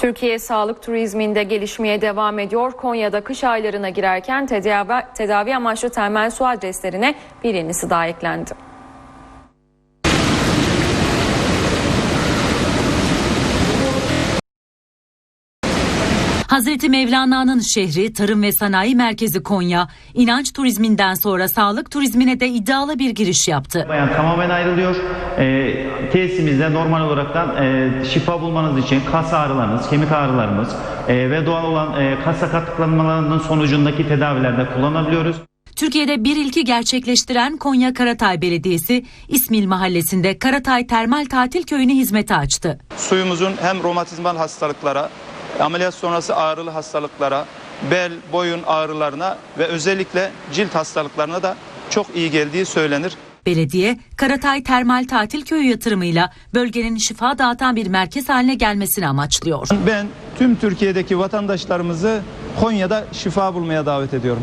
Türkiye sağlık turizminde gelişmeye devam ediyor. Konya'da kış aylarına girerken tedavi, tedavi amaçlı temel su adreslerine bir yenisi daha eklendi. Hazreti Mevlana'nın şehri, tarım ve sanayi merkezi Konya, inanç turizminden sonra sağlık turizmine de iddialı bir giriş yaptı. Bayan tamamen ayrılıyor. E, tesisimizde normal olaraktan e, şifa bulmanız için kas ağrılarınız, kemik ağrılarımız e, ve doğal olan e, kas sakatlıklanmalarının sonucundaki tedavilerde kullanabiliyoruz. Türkiye'de bir ilki gerçekleştiren Konya Karatay Belediyesi, İsmil Mahallesi'nde Karatay Termal Tatil Köyü'nü hizmete açtı. Suyumuzun hem romatizmal hastalıklara, ameliyat sonrası ağrılı hastalıklara, bel, boyun ağrılarına ve özellikle cilt hastalıklarına da çok iyi geldiği söylenir. Belediye, Karatay Termal Tatil Köyü yatırımıyla bölgenin şifa dağıtan bir merkez haline gelmesini amaçlıyor. Ben tüm Türkiye'deki vatandaşlarımızı Konya'da şifa bulmaya davet ediyorum.